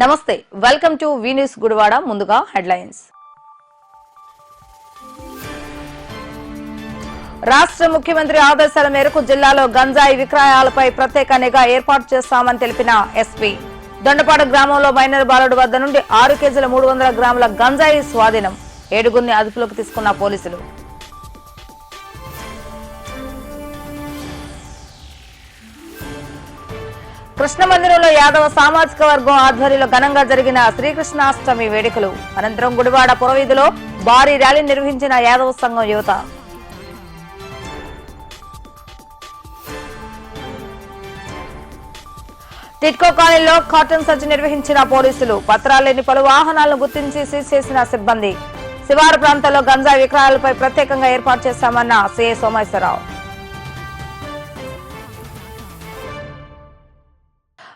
నమస్తే welcome to V news Gudivada ముందుగా headlines. రాష్ట్ర ముఖ్యమంత్రి ఆదేశాల మేరకు జిల్లాలో గంజాయి విక్రయాలపై ప్రత్యేక నిఘా ఏర్పాటు చేస్తామని తెలిపిన ఎస్పీ. దొండపాడు గ్రామంలో మైనర్ బాలుడు వద్ద నుండి ఆరు కేజీల మూడు వందల గ్రాముల గంజాయి స్వాధీనం. ఏడుగురిని అదుపులోకి తీసుకున్న పోలీసులు. కృష్ణ మందిరంలో యాదవ సామాజిక వర్గం ఆధ్వర్యంలో ఘనంగా జరిగిన శ్రీకృష్ణాష్టమి వేడుకలు. అనంతరం గుడివాడ పురవీధిలో భారీ ర్యాలీ నిర్వహించిన యాదవ సంఘం యువత. టిట్కో కాలనీలో కాటన్ సర్జ్ నిర్వహించిన పోలీసులు పత్రాలు లేని పలు వాహనాలను గుర్తించి సీజ్ చేసిన సిబ్బంది. శివారు ప్రాంతాల్లో గంజాయి విక్రయాలపై ప్రత్యేకంగా ఏర్పాటు చేశామన్న సీఏ సోమేశ్వరరావు.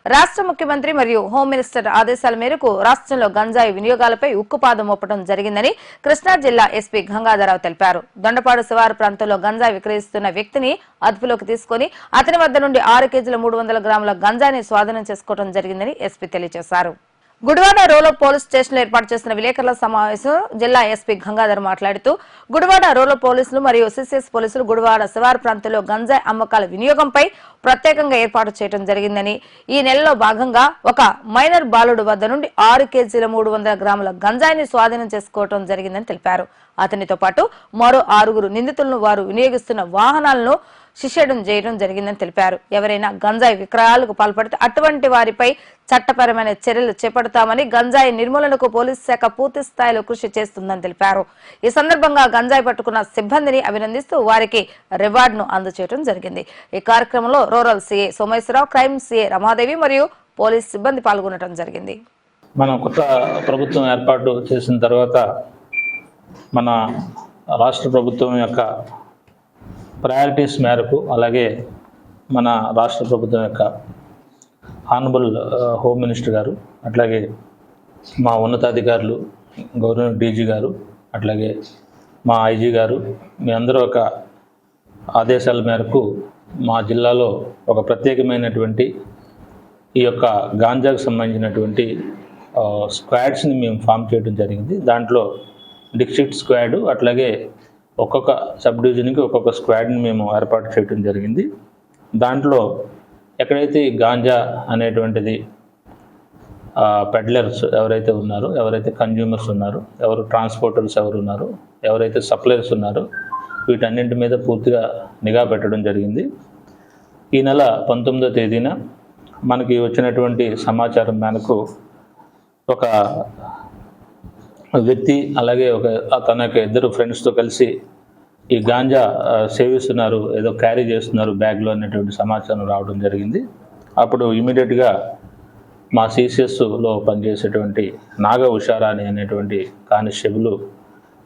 రాష్ట్ర ముఖ్యమంత్రి మరియు హోం మినిస్టర్ ఆదేశాల మేరకు రాష్ట్రంలో గంజాయి వినియోగాలపై ఉక్కుపాదం మోపడం జరిగిందని కృష్ణా జిల్లా ఎస్పీ గంగాధరరావు తెలిపారు. దొండపాడు శివారు ప్రాంతంలో గంజాయి విక్రయిస్తున్న వ్యక్తిని అదుపులోకి తీసుకుని అతని వద్ద నుండి ఆరు కేజీల మూడు వందల గ్రాముల గంజాయిని స్వాధీనం చేసుకోవడం జరిగిందని ఎస్పీ తెలియజేశారు. గుడివాడ రోలో పోలీస్ స్టేషన్ ఏర్పాటు చేసిన విలేకరుల సమావేశం జిల్లా ఎస్పీ గంగాధర్ మాట్లాడుతూ గుడివాడ రోలో పోలీసులు మరియు సిసిఎస్ పోలీసులు గుడివాడ శివారు ప్రాంతంలో గంజాయి అమ్మకాల వినియోగంపై ప్రత్యేకంగా ఏర్పాటు చేయడం జరిగిందని. ఈ నెలలో భాగంగా ఒక మైనర్ బాలుడు వద్ద నుండి ఆరు కేజీల మూడు వందల గ్రాముల గంజాయిని స్వాధీనం చేసుకోవడం జరిగిందని తెలిపారు. అతనితో పాటు మరో ఆరుగురు నిందితులను వారు వినియోగిస్తున్న వాహనాలను శిష్యడం చేయడం జరిగిందని తెలిపారు. ఎవరైనా గంజాయి విక్రయాలకు పాల్పడితే అటువంటి వారిపై చట్టపరమైన చర్యలు చేపడతామని గంజాయి నిర్మూలనకు పోలీసు శాఖ పూర్తి స్థాయిలో కృషి చేస్తుందని తెలిపారు. ఈ సందర్భంగా గంజాయి పట్టుకున్న సిబ్బందిని అభినందిస్తూ వారికి రివార్డును అందజేయడం జరిగింది. ఈ కార్యక్రమంలో rural CA Someswararao crime CA Ramadevi మరియు పోలీస్ సిబ్బంది పాల్గొనడం జరిగింది. మనం కొత్త ప్రభుత్వం ఏర్పాటు చేసిన తర్వాత మన రాష్ట్ర ప్రభుత్వం యొక్క ప్రయారిటీస్ మేరకు అలాగే మన రాష్ట్ర ప్రభుత్వం యొక్క ఆనబుల్ హోమ్ మినిస్టర్ గారు అట్లాగే మా ఉన్నతాధికారులు గవర్నర్ డీజీ గారు అట్లాగే మా ఐజీ గారు మీ అందరూ ఒక ఆదేశాల మేరకు మా జిల్లాలో ఒక ప్రత్యేకమైనటువంటి ఈ యొక్క గాంజాకు సంబంధించినటువంటి స్క్వాడ్స్ని మేము ఫామ్ చేయడం జరిగింది. దాంట్లో డిస్ట్రిక్ట్ స్క్వాడ్ అట్లాగే ఒక్కొక్క సబ్ డివిజన్కి ఒక్కొక్క స్క్వాడ్ని మేము ఏర్పాటు చేయడం జరిగింది. దాంట్లో ఎక్కడైతే గాంజా అనేటువంటిది పెడ్లర్స్ ఎవరైతే ఉన్నారో ఎవరైతే కన్జ్యూమర్స్ ఉన్నారో ఎవరు ట్రాన్స్పోర్టర్స్ ఎవరు ఉన్నారో ఎవరైతే సప్లయర్స్ ఉన్నారో వీటన్నింటి మీద పూర్తిగా నిఘా పెట్టడం జరిగింది. ఈ నెల పంతొమ్మిదో తేదీన మనకి వచ్చినటువంటి సమాచారం మేరకు ఒక వ్యక్తి అలాగే ఒక తన యొక్క ఇద్దరు ఫ్రెండ్స్తో కలిసి ఈ గాంజా సేవిస్తున్నారు ఏదో క్యారీ చేస్తున్నారు బ్యాగ్లో అనేటువంటి సమాచారం రావడం జరిగింది. అప్పుడు ఇమీడియట్గా మా సిసిఎస్లో పనిచేసేటువంటి నాగ ఉషారాణి అనేటువంటి కానిస్టేబుల్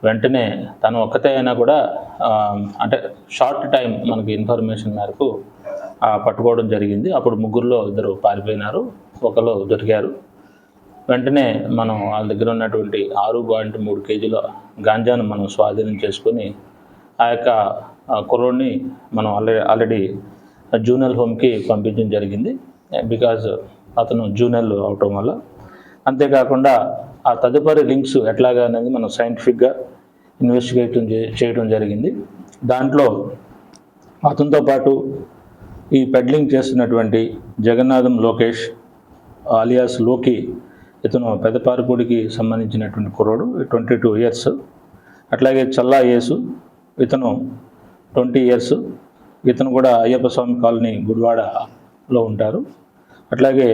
వెంటనే తను ఒక్కతే అయినా కూడా అంటే షార్ట్ టైం మనకి ఇన్ఫర్మేషన్ మేరకు పట్టుకోవడం జరిగింది. అప్పుడు ముగ్గురులో ఇద్దరు పారిపోయినారు. ఒకరు దొరికారు. వెంటనే మనం వాళ్ళ దగ్గర ఉన్నటువంటి ఆరు పాయింట్ మూడు కేజీల గాంజాను మనం స్వాధీనం చేసుకొని ఆ యొక్క కుర్రోడ్ని మనం ఆల్రెడీ ఆల్రెడీ జూనియర్ హోమ్కి పంపించడం జరిగింది. బికాజ్ అతను జూనియర్ అవటం వల్ల. అంతేకాకుండా ఆ తదుపరి లింక్స్ ఎట్లాగా అనేది మనం సైంటిఫిక్గా ఇన్వెస్టిగేట్ చేయడం జరిగింది. దాంట్లో అతనితో పాటు ఈ పెడ్లింగ్ చేస్తున్నటువంటి జగన్నాథం లోకేష్ అలియాస్లోకి ఇతను పెదపారపూడికి సంబంధించినటువంటి కుర్రోడు ట్వంటీ టూ ఇయర్స్ అట్లాగే చల్లా యేసు ఇతను ట్వంటీ ఇయర్స్ ఇతను కూడా అయ్యప్ప స్వామి కాలనీ గుడివాడలో ఉంటారు. అట్లాగే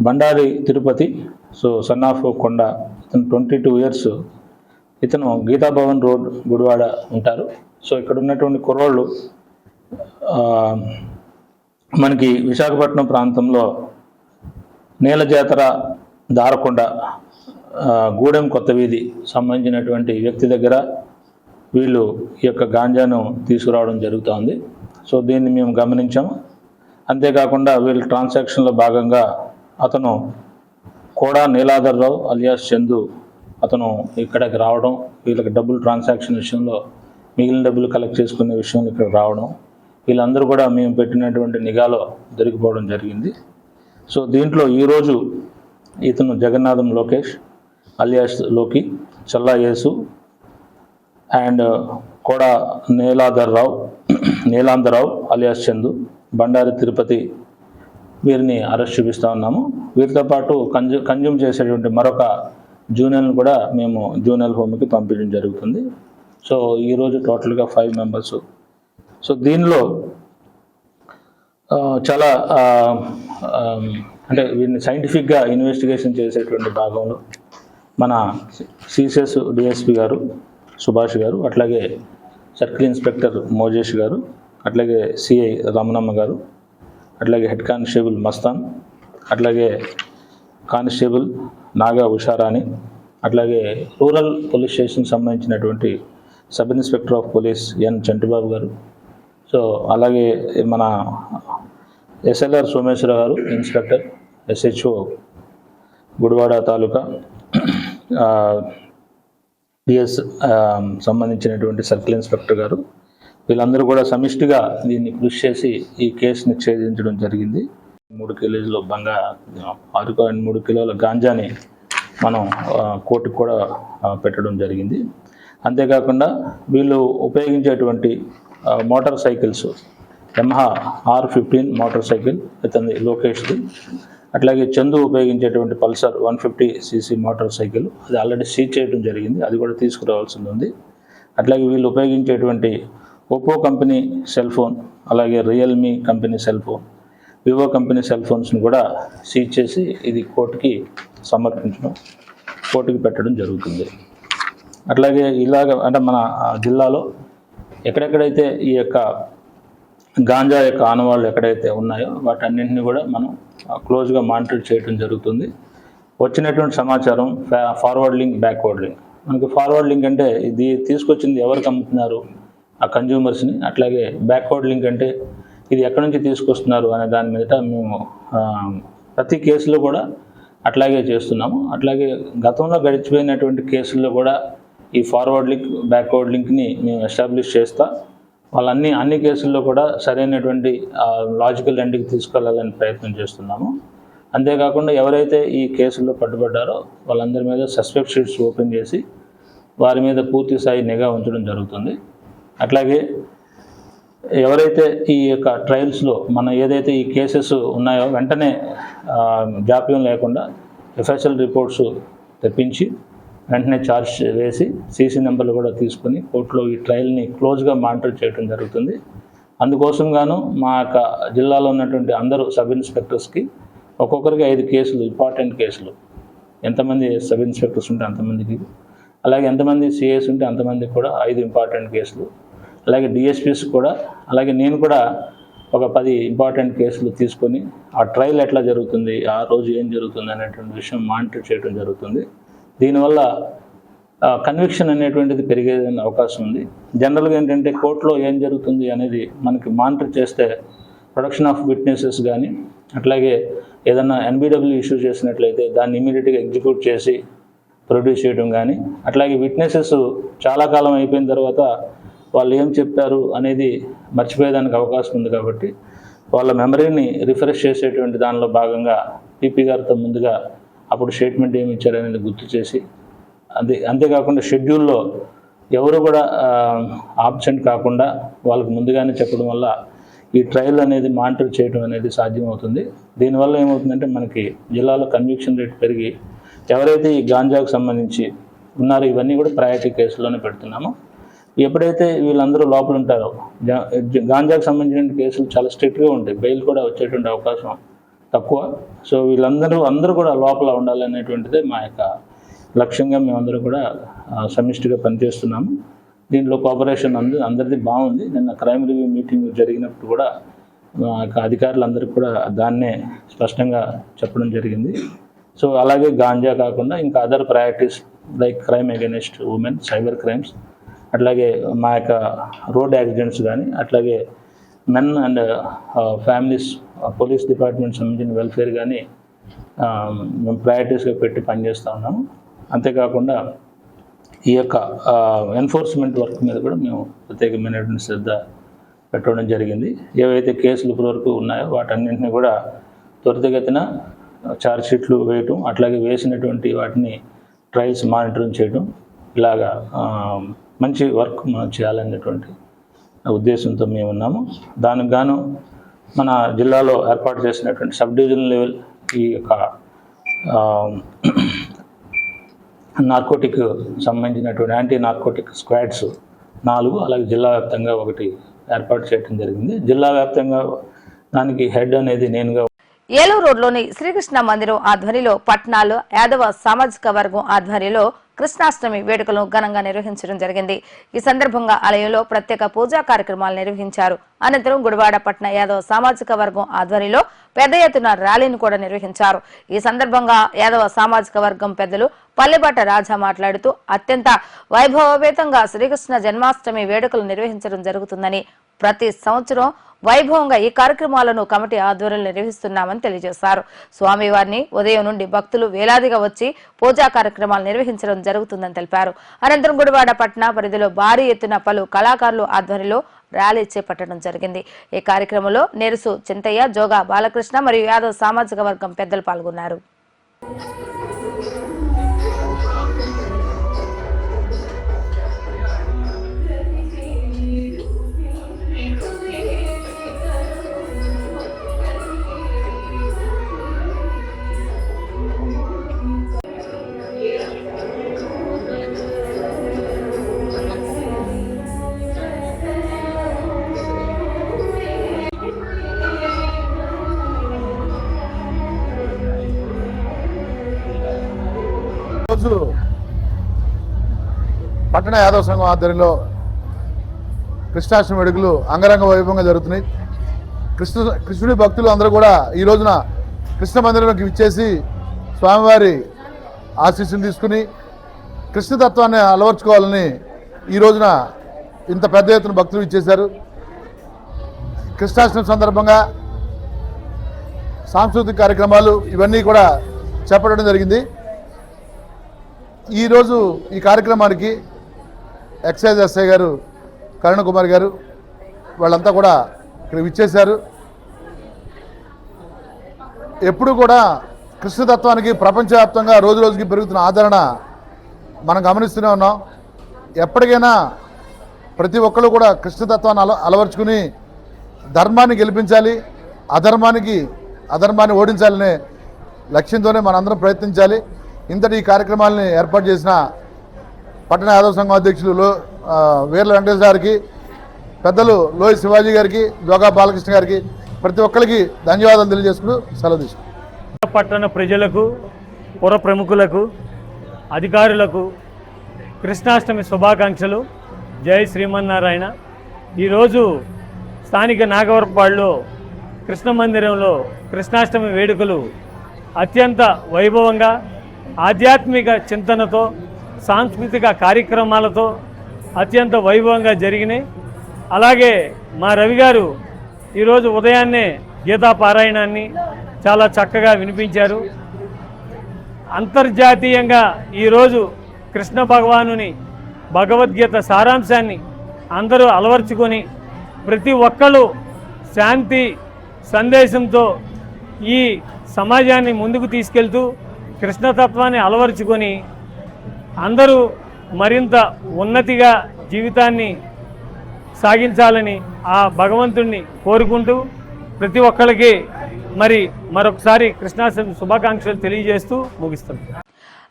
Bandari Tirupati so son of Konda ఇతను ట్వంటీ టూ ఇయర్స్ ఇతను గీతాభవన్ రోడ్ గుడివాడ ఉంటారు. సో ఇక్కడ ఉన్నటువంటి కుర్రోళ్ళు మనకి విశాఖపట్నం ప్రాంతంలో నీల జాతర దారకొండ గూడెం కొత్త వీధి సంబంధించినటువంటి వ్యక్తి దగ్గర వీళ్ళు ఈ యొక్క గాంజాను తీసుకురావడం జరుగుతోంది. సో దీన్ని మేము గమనించాము అంతేకాకుండా వీళ్ళ ట్రాన్సాక్షన్లో భాగంగా అతను కోడా నీలాధర్రావు అలియాస్ చందు అతను ఇక్కడికి రావడం వీళ్ళకి డబ్బులు ట్రాన్సాక్షన్ విషయంలో మిగిలిన డబ్బులు కలెక్ట్ చేసుకునే విషయంలో ఇక్కడ రావడం వీళ్ళందరూ కూడా మేము పెట్టినటువంటి నిఘాలో దొరికిపోవడం జరిగింది. సో దీంట్లో ఈరోజు ఇతను జగన్నాథం లోకేష్ అలియాస్లోకి చల్లా యేసు అండ్ కోడ నీలాధర్ రావు నీలాంధరావు అలియాస్ చందు బండారి తిరుపతి వీరిని అరెస్ట్ చూపిస్తూ ఉన్నాము. వీరితో పాటు కన్జ్యూ కన్జ్యూమ్ చేసేటువంటి మరొక జూనియర్ని కూడా మేము జూనియర్ హోమ్కి పంపించడం జరుగుతుంది. సో ఈరోజు టోటల్గా ఫైవ్ మెంబర్స్. సో దీనిలో చాలా అంటే వీరిని సైంటిఫిక్గా ఇన్వెస్టిగేషన్ చేసేటువంటి భాగంలో మన సిసిఎస్ డిఎస్పి గారు సుభాష్ గారు అట్లాగే సర్కిల్ ఇన్స్పెక్టర్ మోజేష్ గారు అట్లాగే సిఐ రమణమ్మ గారు అట్లాగే హెడ్ కానిస్టేబుల్ మస్తాన్ అట్లాగే కానిస్టేబుల్ నాగా ఉషారాణి అట్లాగే రూరల్ పోలీస్ స్టేషన్ సంబంధించినటువంటి sub inspector of police N Chantibabu garu. So అలాగే మన SLR Someswara garu inspector SHO Gudivada taluka PS సంబంధించినటువంటి సర్కిల్ ఇన్స్పెక్టర్ గారు. వీళ్ళందరూ కూడా సమిష్టిగా దీన్ని కృషి చేసి ఈ కేసుని ఛేదించడం జరిగింది. మూడు కిలోల బంగా ఆరు పాయింట్ మూడు కిలోల గాంజాని మనం కోర్టుకు కూడా పెట్టడం జరిగింది. అంతేకాకుండా వీళ్ళు ఉపయోగించేటువంటి motorcycles Yamaha R fifteen motorcycle ఇతని లోకేష్ది అట్లాగే Chandu ఉపయోగించేటువంటి Pulsar one fifty CC motorcycle. అది ఆల్రెడీ సీజ్ చేయడం జరిగింది. అది కూడా తీసుకురావాల్సి ఉంది. అట్లాగే వీళ్ళు ఉపయోగించేటువంటి ఒప్పో కంపెనీ సెల్ ఫోన్ అలాగే Realme company cell phone Vivo company cell ఫోన్స్ని కూడా సీజ్ చేసి ఇది కోర్టుకి సమర్పించడం కోర్టుకి పెట్టడం జరుగుతుంది. అట్లాగే ఇలాగ అంటే మన జిల్లాలో ఎక్కడెక్కడైతే ఈ యొక్క గాంజా యొక్క ఆనవాళ్ళు ఎక్కడైతే ఉన్నాయో వాటన్నింటినీ కూడా మనం క్లోజ్గా మానిటర్ చేయడం జరుగుతుంది. వచ్చినటువంటి సమాచారం ఫార్వర్డ్ లింక్ బ్యాక్వర్డ్ లింక్ మనకి ఫార్వర్డ్ లింక్ అంటే ఇది తీసుకొచ్చింది ఎవరికి అమ్ముతున్నారు? ఆ కన్జ్యూమర్స్ని అట్లాగే బ్యాక్వర్డ్ లింక్ అంటే ఇది ఎక్కడి నుంచి తీసుకొస్తున్నారు అనే దాని మీద మేము ప్రతి కేసులో కూడా అట్లాగే చేస్తున్నాము. అట్లాగే గతంలో గడిచిపోయినటువంటి కేసుల్లో కూడా ఈ ఫార్వర్డ్ లింక్ బ్యాక్వర్డ్ లింక్ని మేము ఎస్టాబ్లిష్ చేస్తా వాళ్ళన్ని అన్ని కేసుల్లో కూడా సరైనటువంటి లాజికల్ ఎండ్కి తీసుకెళ్ళాలని ప్రయత్నం చేస్తున్నాము. అంతేకాకుండా ఎవరైతే ఈ కేసుల్లో పట్టుబడ్డారో వాళ్ళందరి మీద సస్పెక్ట్ షీట్స్ ఓపెన్ చేసి వారి మీద పూర్తి స్థాయి నిఘా ఉంచడం జరుగుతుంది. అట్లాగే ఎవరైతే ఈ యొక్క ట్రయల్స్లో మన ఏదైతే ఈ కేసెస్ ఉన్నాయో వెంటనే జాప్యం లేకుండా ఎఫ్ఎస్ఎల్ రిపోర్ట్స్ తెప్పించి వెంటనే ఛార్జ్ వేసి సీసీ నెంబర్లు కూడా తీసుకొని కోర్టులో ఈ ట్రయల్ని క్లోజ్గా మానిటర్ చేయడం జరుగుతుంది. అందుకోసం గాను మా యొక్క జిల్లాలో ఉన్నటువంటి అందరూ సబ్ ఇన్స్పెక్టర్స్కి ఒక్కొక్కరికి ఐదు కేసులు ఇంపార్టెంట్ కేసులు. ఎంతమంది సబ్ ఇన్స్పెక్టర్స్ ఉంటే అంతమందికి. అలాగే ఎంతమంది సిఎస్ ఉంటే అంతమందికి కూడా ఐదు ఇంపార్టెంట్ కేసులు. అలాగే డిఎస్పీస్ కూడా అలాగే నేను కూడా ఒక పది ఇంపార్టెంట్ కేసులు తీసుకొని ఆ ట్రయల్ ఎట్లా జరుగుతుంది ఆ రోజు ఏం జరుగుతుంది అనేటువంటి విషయం మానిటర్ చేయడం జరుగుతుంది. దీనివల్ల కన్విక్షన్ అనేటువంటిది పెరిగే అవకాశం ఉంది. జనరల్గా ఏంటంటే కోర్టులో ఏం జరుగుతుంది అనేది మనకి మానిటర్ చేస్తే ప్రొడక్షన్ ఆఫ్ విట్నెసెస్ కానీ అట్లాగే ఏదన్నా ఎన్బిడబ్ల్యూ ఇష్యూ చేసినట్లయితే దాన్ని ఇమీడియట్గా ఎగ్జిక్యూట్ చేసి ప్రొడ్యూస్ చేయడం కానీ అట్లాగే విట్నెసెస్ చాలా కాలం అయిపోయిన తర్వాత వాళ్ళు ఏం చెప్పారు అనేది మర్చిపోయేదానికి అవకాశం ఉంది కాబట్టి వాళ్ళ మెమరీని రిఫ్రెష్ చేసేటువంటి దానిలో భాగంగా పీపీ గారితో ముందుగా అప్పుడు స్టేట్మెంట్ ఏమి ఇచ్చారనేది గుర్తు చేసి అంతే అంతేకాకుండా షెడ్యూల్లో ఎవరు కూడా ఆబ్సెంట్ కాకుండా వాళ్ళకి ముందుగానే చెప్పడం వల్ల ఈ ట్రయల్ అనేది మానిటర్ చేయడం అనేది సాధ్యమవుతుంది. దీనివల్ల ఏమవుతుందంటే మనకి జిల్లాలో కన్విక్షన్ రేట్ పెరిగి ఎవరైతే ఈ గాంజాకు సంబంధించి ఉన్నారో ఇవన్నీ కూడా ప్రయారిటీ కేసులోనే పెడుతున్నాము. ఎప్పుడైతే వీళ్ళందరూ లోపల ఉంటారో జా- గాంజాకు సంబంధించిన కేసులు చాలా స్ట్రిక్ట్గా ఉంటాయి. బెయిల్ కూడా వచ్చేటువంటి అవకాశం తక్కువ. సో వీళ్ళందరూ అందరూ కూడా లోపల ఉండాలనేటువంటిదే మా యొక్క లక్ష్యంగా మేమందరూ కూడా సమిష్టిగా పనిచేస్తున్నాము. దీంట్లో కోఆపరేషన్ అందు అందరిది బాగుంది. నిన్న క్రైమ్ రివ్యూ మీటింగ్ జరిగినప్పుడు కూడా మా యొక్క అధికారులందరికీ కూడా దాన్నే స్పష్టంగా చెప్పడం జరిగింది. సో అలాగే గాంజా కాకుండా ఇంకా other priorities like crime against women cyber crimes అట్లాగే మా యొక్క రోడ్ యాక్సిడెంట్స్ కానీ అట్లాగే men and families police department సంబంధించిన వెల్ఫేర్ కానీ మేము ప్రయారిటీస్గా పెట్టి పనిచేస్తూ ఉన్నాము. అంతేకాకుండా ఈ యొక్క ఎన్ఫోర్స్మెంట్ వర్క్ మీద కూడా మేము ప్రత్యేకమైనటువంటి శ్రద్ధ పెట్టడం జరిగింది. ఏవైతే కేసులు ఇప్పటివరకు ఉన్నాయో వాటన్నింటినీ కూడా త్వరితగతిన ఛార్జ్ షీట్లు వేయటం అట్లాగే వేసినటువంటి వాటిని ట్రయల్స్ మానిటరింగ్ చేయడం ఇలాగా మంచి వర్క్ మనం చేయాలనేటువంటి ఉద్దేశంతో మేము ఉన్నాము. దానికి గాను మన జిల్లాలో ఏర్పాటు చేసినటువంటి సబ్ డివిజన్ లెవెల్ ఈ యొక్క నార్కోటిక్ సంబంధించినటువంటి యాంటీ నార్కోటిక్ స్క్వాడ్స్ నాలుగు అలాగే జిల్లా వ్యాప్తంగా ఒకటి ఏర్పాటు చేయడం జరిగింది. జిల్లా వ్యాప్తంగా దానికి హెడ్ అనేది నేనుగా ఏలూరు రోడ్లోని శ్రీకృష్ణ మందిరం ఆధ్వర్యంలో పట్నాలో యాదవ సామాజిక వర్గం ఆధ్వర్యంలో కృష్ణాష్టమి వేడుకలను ఘనంగా నిర్వహించడం జరిగింది. ఈ సందర్భంగా ఆలయంలో ప్రత్యేక పూజా కార్యక్రమాలు నిర్వహించారు. అనంతరం గుడివాడ పట్న యాదవ సామాజిక వర్గం ఆధ్వర్యంలో పెద్ద ఎత్తున ర్యాలీని కూడా నిర్వహించారు. ఈ సందర్భంగా యాదవ సామాజిక వర్గం పెద్దలు పల్లెబాట రాజా మాట్లాడుతూ అత్యంత వైభవపేతంగా శ్రీకృష్ణ జన్మాష్టమి వేడుకలు నిర్వహించడం జరుగుతుందని ప్రతి సంవత్సరం వైభవంగా ఈ కార్యక్రమాలను కమిటీ ఆధ్వర్యంలో నిర్వహిస్తున్నామని తెలియజేశారు. స్వామివారిని ఉదయం నుండి భక్తులు వేలాదిగా వచ్చి పూజా కార్యక్రమాలు నిర్వహించడం జరుగుతుందని తెలిపారు. అనంతరం గుడివాడ పట్టణ పరిధిలో భారీ ఎత్తున పలు కళాకారులు ఆధ్వర్యంలో ర్యాలీ చేపట్టడం జరిగింది. ఈ కార్యక్రమంలో నెరుసు చింతయ్య జోగా బాలకృష్ణ మరియు యాదవ్ సామాజిక వర్గం పెద్దలు పాల్గొన్నారు. పట్టణ యాదవ సంఘం ఆధ్వర్యంలో కృష్ణాష్టమి వేడుకలు అంగరంగ వైభవంగా జరుగుతున్నాయి. కృష్ణ కృష్ణుడి భక్తులు అందరూ కూడా ఈ రోజున కృష్ణ మందిరంలోకి విచ్చేసి స్వామివారి ఆశీస్సును తీసుకుని కృష్ణతత్వాన్ని అలవర్చుకోవాలని ఈ రోజున ఇంత పెద్ద ఎత్తున భక్తులు ఇచ్చేశారు కృష్ణాష్టమి సందర్భంగా సాంస్కృతిక కార్యక్రమాలు ఇవన్నీ కూడా చేపట్టడం జరిగింది. ఈరోజు ఈ కార్యక్రమానికి ఎక్సైజ్ ఎస్ఐ గారు కరుణ్ కుమార్ గారు వాళ్ళంతా కూడా ఇక్కడ విచ్చేశారు. ఎప్పుడు కూడా కృష్ణతత్వానికి ప్రపంచవ్యాప్తంగా రోజు రోజుకి పెరుగుతున్న ఆదరణ మనం గమనిస్తూనే ఉన్నాం. ఎప్పటికైనా ప్రతి ఒక్కరు కూడా కృష్ణతత్వాన్ని అల అలవర్చుకుని ధర్మాన్ని గెలిపించాలి అధర్మానికి అధర్మాన్ని ఓడించాలనే లక్ష్యంతోనే మనందరం ప్రయత్నించాలి. ఇంతటి ఈ కార్యక్రమాలని ఏర్పాటు చేసిన పట్టణ యాదవ సంఘం అధ్యక్షులు లో వీర్ల వెంకటేశ్వర గారికి పెద్దలు లోయ శివాజీ గారికి జోగా బాలకృష్ణ గారికి ప్రతి ఒక్కరికి ధన్యవాదాలు తెలియజేసుకుంటూ సెలవు తీసుకుంటాం పట్టణ ప్రజలకు పుర ప్రముఖులకు అధికారులకు కృష్ణాష్టమి శుభాకాంక్షలు. జై శ్రీమన్నారాయణ. ఈరోజు స్థానిక నాగవరపాడులో కృష్ణ మందిరంలో కృష్ణాష్టమి వేడుకలు అత్యంత వైభవంగా ఆధ్యాత్మిక చింతనతో సాంస్కృతిక కార్యక్రమాలతో అత్యంత వైభవంగా జరిగినాయి. అలాగే మా రవి గారు ఈరోజు ఉదయాన్నే గీతా పారాయణాన్ని చాలా చక్కగా వినిపించారు. అంతర్జాతీయంగా ఈరోజు కృష్ణ భగవానుని భగవద్గీత సారాంశాన్ని అందరూ అలవర్చుకొని ప్రతి ఒక్కళ్ళు శాంతి సందేశంతో ఈ సమాజాన్ని ముందుకు తీసుకెళ్తూ కృష్ణతత్వాన్ని అలవర్చుకొని అందరూ మరింత ఉన్నతిగా జీవితాన్ని సాగించాలని ఆ భగవంతుణ్ణి కోరుకుంటూ ప్రతి ఒక్కరికి మరి మరొకసారి కృష్ణాష్టమి శుభాకాంక్షలు తెలియజేస్తూ ముగిస్తున్నాను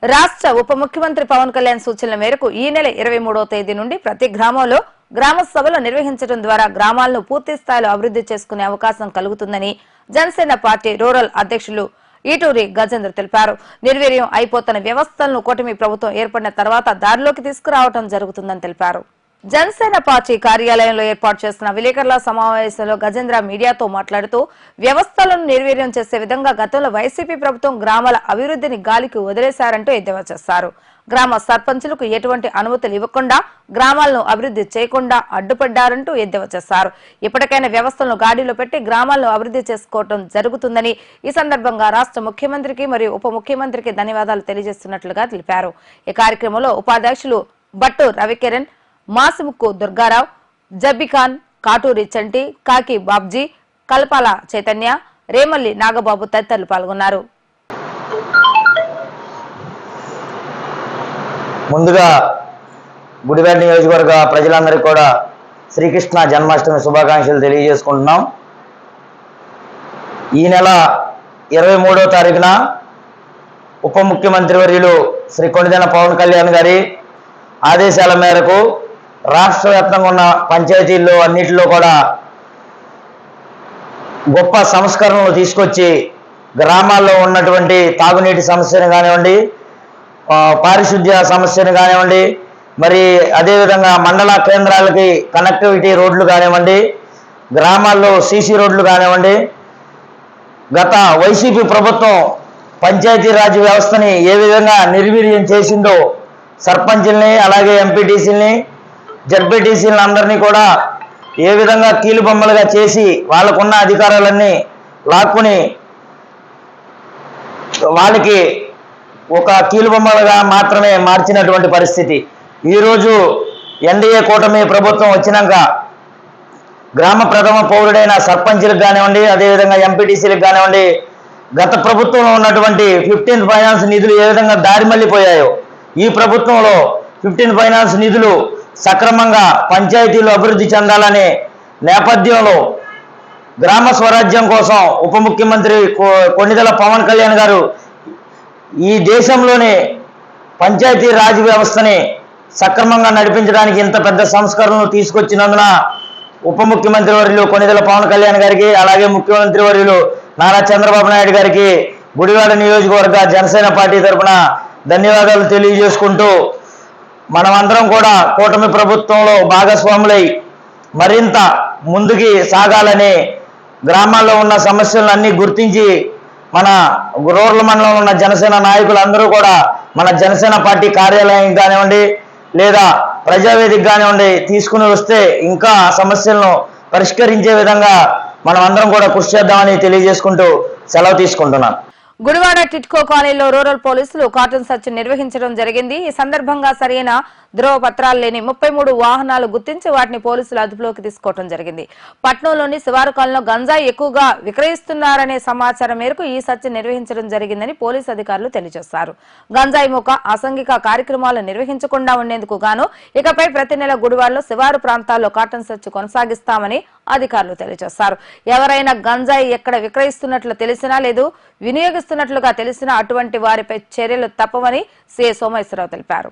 రాష్ట్ర ఉప ముఖ్యమంత్రి పవన్ కళ్యాణ్ సూచనల మేరకు ఈ నెల ఇరవై మూడవ తేదీ నుండి ప్రతి గ్రామంలో గ్రామ సభలు నిర్వహించడం ద్వారా గ్రామాలను పూర్తి స్థాయిలో అభివృద్ధి చేసుకునే అవకాశం కలుగుతుందని జనసేన పార్టీ రూరల్ అధ్యక్షులు ఈటూరి గజేంద్ర తెలిపారు. నిర్వీర్యం అయిపోతున్న వ్యవస్థలను కూటమి ప్రభుత్వం ఏర్పడిన తర్వాత దారిలోకి తీసుకురావడం జరుగుతుందని తెలిపారు. జనసేన పార్టీ కార్యాలయంలో ఏర్పాటు చేసిన విలేకరుల సమావేశంలో గజేంద్ర మీడియాతో మాట్లాడుతూ వ్యవస్థలను నిర్వీర్యం చేసే విధంగా గతంలో వైసీపీ ప్రభుత్వం గ్రామాల అభివృద్ధిని గాలికి వదిలేశారంటూ ఎద్దేవా చేశారు. గ్రామ సర్పంచులకు ఎటువంటి అనుమతులు ఇవ్వకుండా గ్రామాలను అభివృద్ధి చేయకుండా అడ్డుపడ్డారంటూ ఎద్దేవా చేశారు. ఇప్పటికైనా వ్యవస్థలను గాడిలో పెట్టి గ్రామాలను అభివృద్ధి చేసుకోవడం జరుగుతుందని ఈ సందర్భంగా రాష్ట్ర ముఖ్యమంత్రికి మరియు ఉప ముఖ్యమంత్రికి ధన్యవాదాలు తెలియజేస్తున్నట్లుగా తెలిపారు. ఈ కార్యక్రమంలో ఉపాధ్యక్షులు భట్టు రవికిరణ్ మాసిముక్కు దుర్గారావు జబ్బిఖాన్ కాటూరి చంటి కాకి బాబ్జీ కల్పాల చైతన్య రేమల్లి నాగబాబు తదితరులు పాల్గొన్నారు. ముందుగా గుడివాడ నియోజకవర్గ ప్రజలందరికీ కూడా శ్రీకృష్ణ జన్మాష్టమి శుభాకాంక్షలు తెలియజేసుకుంటున్నాం. ఈ నెల ఇరవై మూడో తారీఖున ఉప ముఖ్యమంత్రి వర్యులు శ్రీ కొణిదెన పవన్ కళ్యాణ్ గారి ఆదేశాల మేరకు రాష్ట్ర వ్యాప్తంగా ఉన్న పంచాయతీల్లో అన్నిటిలో కూడా గొప్ప సంస్కరణలు తీసుకొచ్చి గ్రామాల్లో ఉన్నటువంటి తాగునీటి సమస్యను కానివ్వండి పారిశుద్ధ్య సమస్యను కానివ్వండి మరి అదేవిధంగా మండల కేంద్రాలకి కనెక్టివిటీ రోడ్లు కానివ్వండి గ్రామాల్లో సీసీ రోడ్లు కానివ్వండి గత వైసీపీ ప్రభుత్వం పంచాయతీరాజ్ వ్యవస్థని ఏ విధంగా నిర్వీర్యం చేసిందో సర్పంచుల్ని అలాగే ఎంపీటీసీలని జడ్పీటీసీలని అందరినీ కూడా ఏ విధంగా కీలుబొమ్మలుగా చేసి వాళ్ళకున్న అధికారాలన్నీ లాక్కుని వాళ్ళకి ఒక కీలుబొమ్మలుగా మాత్రమే మార్చినటువంటి పరిస్థితి. ఈరోజు ఎన్డీఏ కూటమి ప్రభుత్వం వచ్చినాక గ్రామ ప్రథమ పౌరుడైన సర్పంచ్లకు కానివ్వండి అదేవిధంగా ఎంపీటీసీలకు కానివ్వండి గత ప్రభుత్వంలో ఉన్నటువంటి ఫిఫ్టీన్ ఫైనాన్స్ నిధులు ఏ విధంగా దారి మళ్ళీపోయాయో ఈ ప్రభుత్వంలో ఫిఫ్టీన్ ఫైనాన్స్ నిధులు సక్రమంగా పంచాయతీలు అభివృద్ధి చెందాలనే నేపథ్యంలో గ్రామ స్వరాజ్యం కోసం ఉప ముఖ్యమంత్రి కొ- పవన్ కళ్యాణ్ గారు ఈ దేశంలోనే పంచాయతీ రాజ్ వ్యవస్థని సక్రమంగా నడిపించడానికి ఇంత పెద్ద సంస్కరణలు తీసుకొచ్చినందున ఉప ముఖ్యమంత్రి వర్యులు కొణిదెల పవన్ కళ్యాణ్ గారికి అలాగే ముఖ్యమంత్రి వర్యులు నారా చంద్రబాబు నాయుడు గారికి గుడివాడ నియోజకవర్గ జనసేన పార్టీ తరఫున ధన్యవాదాలు తెలియజేసుకుంటూ మనమందరం కూడా కూటమి ప్రభుత్వంలో భాగస్వాములై మరింత ముందుకి సాగాలని గ్రామాల్లో ఉన్న సమస్యలను అన్ని గుర్తించి మన రూరల్ మండలంలో ఉన్న జనసేన నాయకులందరూ కూడా మన జనసేన పార్టీ కార్యాలయం కానివ్వండి లేదా ప్రజావేదిక కానివ్వండి తీసుకుని వస్తే ఇంకా సమస్యలను పరిష్కరించే విధంగా మనం అందరం కూడా కృషి చేద్దామని తెలియజేసుకుంటూ సెలవు తీసుకుంటున్నాను. గుడివాడ టిట్కో కాలనీలో రూరల్ పోలీసులు కార్టూన్ సర్చ్ నిర్వహించడం జరిగింది. ఈ సందర్భంగా సరైన ధ్రువపత్రాలు లేని ముప్పై మూడు వాహనాలు గుర్తించి వాటిని పోలీసులు అదుపులోకి తీసుకోవడం జరిగింది. పట్నంలోని శివారు కాలంలో గంజాయి ఎక్కువగా విక్రయిస్తున్నారనే సమాచారం మేరకు ఈ సర్చ్ నిర్వహించడం జరిగిందని పోలీసు అధికారులు తెలియజేశారు. గంజాయి మొక్క అసంఘిక కార్యక్రమాలు నిర్వహించకుండా ఉండేందుకు గాను ఇకపై ప్రతి నెల గుడివాడలో శివారు ప్రాంతాల్లో కాటన్ సర్చ్ కొనసాగిస్తామని అధికారులు తెలియజేశారు. ఎవరైనా గంజాయి ఎక్కడ విక్రయిస్తున్నట్లు తెలిసినా లేదు వినియోగిస్తున్నట్లుగా తెలిసినా అటువంటి వారిపై చర్యలు తప్పవని సీఏ సోమేశ్వరరావు తెలిపారు.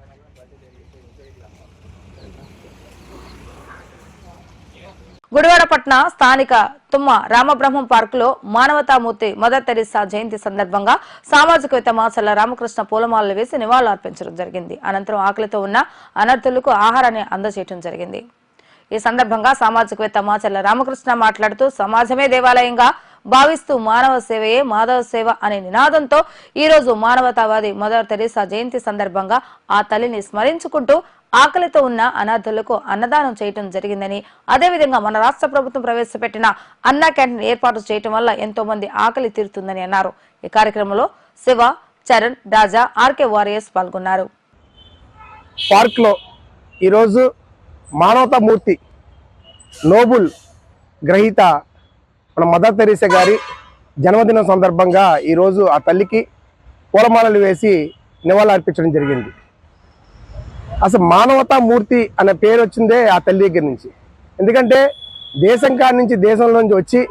గుడివాడపట్న స్థానిక తుమ్మ రామబ్రహ్మం పార్క్లో మానవతామూర్తి మదర్ తెరిసా జయంతి సందర్భంగా సామాజికవేత్త మాసల్ల రామకృష్ణ పూలమాలలు వేసి నివాళులర్పించడం జరిగింది. అనంతరం ఆకలితో ఉన్న అనర్థులకు ఆహారాన్ని అందజేయడం జరిగింది. ఈ సందర్భంగా సామాజికవేత్త మాచల్ల రామకృష్ణ మాట్లాడుతూ సమాజమే దేవాలయంగా భావిస్తూ మానవ సేవయే మాధవ సేవ అనే నినాదంతో ఈ రోజు మానవతావాది మదర్ తెరీసా జయంతి సందర్భంగా ఆ తల్లిని స్మరించుకుంటూ ఆకలితో ఉన్న అనాథులకు అన్నదానం చేయటం జరిగిందని అదేవిధంగా మన రాష్ట్ర ప్రభుత్వం ప్రవేశపెట్టిన అన్నా క్యాంటీన్ ఏర్పాటు చేయటం వల్ల ఎంతో మంది ఆకలి తీరుతుందని అన్నారు. ఈ కార్యక్రమంలో శివ చరణ్ రాజా ఆర్కే వారియర్స్ పాల్గొన్నారు. పార్క్లో ఈరోజు మానవతామూర్తి నోబుల్ గ్రహీత మన మదర్ తెరీసా గారి జన్మదినం సందర్భంగా ఈరోజు ఆ తల్లికి పూలమాలలు వేసి నివాళులు అర్పించడం జరిగింది. అసలు మానవతా మూర్తి అనే పేరు వచ్చిందే ఆ తల్లి దగ్గర నుంచి. ఎందుకంటే దేశం కాడి నుంచి దేశంలోంచి వచ్చి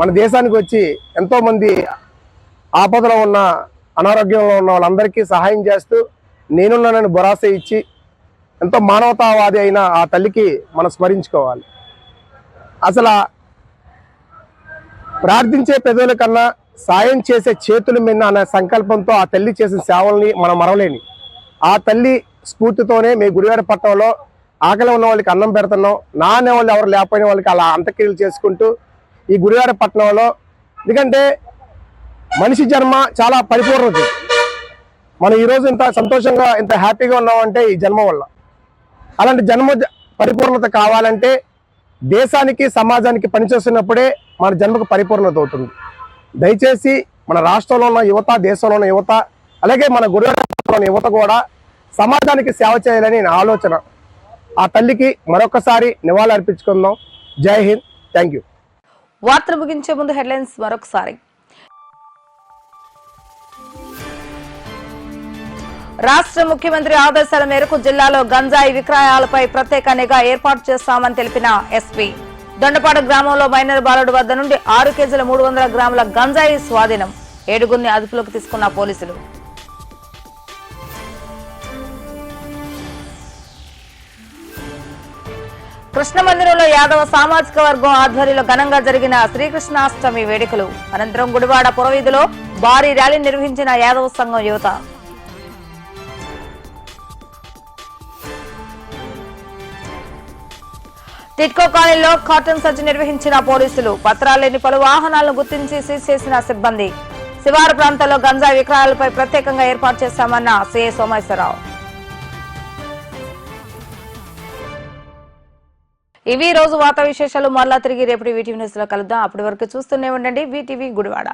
మన దేశానికి వచ్చి ఎంతోమంది ఆపదలో ఉన్న అనారోగ్యంలో ఉన్న వాళ్ళందరికీ సహాయం చేస్తూ నేనున్నానని భరోసా ఇచ్చి ఎంతో మానవతావాది అయిన ఆ తల్లికి మనం స్మరించుకోవాలి. అసలు ప్రార్థించే పెదవుల కన్నా సాయం చేసే చేతుల మీద అనే సంకల్పంతో ఆ తల్లి చేసిన సేవల్ని మనం మరవలేని. ఆ తల్లి స్ఫూర్తితోనే మీ గుడివాడ పట్టణంలో ఆకలి ఉన్న వాళ్ళకి అన్నం పెడుతున్నాం. నానే వాళ్ళు ఎవరు లేకపోయిన వాళ్ళకి అలా అంత్యక్రియలు చేసుకుంటూ ఈ గుడివాడ పట్టణంలో ఎందుకంటే మనిషి జన్మ చాలా పరిపూర్ణత మనం ఈరోజు ఇంత సంతోషంగా ఇంత హ్యాపీగా ఉన్నామంటే ఈ జన్మ వల్ల. అలాంటి జన్మ జ- పరిపూర్ణత కావాలంటే దేశానికి సమాజానికి పనిచేస్తున్నప్పుడే మన జన్మకు పరిపూర్ణత అవుతుంది. దయచేసి మన రాష్ట్రంలో ఉన్న యువత దేశంలో ఉన్న యువత అలాగే మన గురువులో ఉన్న యువత కూడా సమాజానికి సేవ చేయాలని నా ఆలోచన. ఆ తల్లికి మరొకసారి నివాళులు అర్పించుకుందాం జై హింద్. Thank you. వార్తలు ముగించే ముందు హెడ్లైన్స్ మరొకసారి. రాష్ట్ర ముఖ్యమంత్రి ఆదేశాల మేరకు జిల్లాలో గంజాయి విక్రయాలపై ప్రత్యేక నిఘా ఏర్పాటు చేస్తామని తెలిపిన ఎస్పీ. దొండపాడు గ్రామంలో మైనర్ బాలుడు వద్ద నుండి ఆరు కేజీల మూడు వందల గ్రాముల గంజాయి స్వాధీనం. ఏడుగురిని అదుపులోకి తీసుకున్న పోలీసులు. కృష్ణ మందిరంలో యాదవ సామాజిక వర్గం ఆధ్వర్యంలో ఘనంగా జరిగిన శ్రీకృష్ణాష్టమి వేడుకలు. అనంతరం గుడివాడ పురవీధిలో భారీ ర్యాలీ నిర్వహించిన యాదవ సంఘం యువత. టిట్కో కాలనీలో కాటన్ సర్చ్ నిర్వహించిన పోలీసులు. పత్రాలు లేని పలు వాహనాలను గుర్తించి సీజ్ చేసిన సిబ్బంది. శివారు ప్రాంతాల్లో గంజాయి విక్రయాలపై ప్రత్యేకంగా ఏర్పాటు చేశామన్న సీఏ సోమేశ్వరరావు. ఇవి రోజు వార్తా విశేషాలు మరలా తిరిగి రేపటి వీటీవీ న్యూస్లో కలుద్దాం. అప్పటి వరకు చూస్తూనే ఉండండి. V T V Gudivada.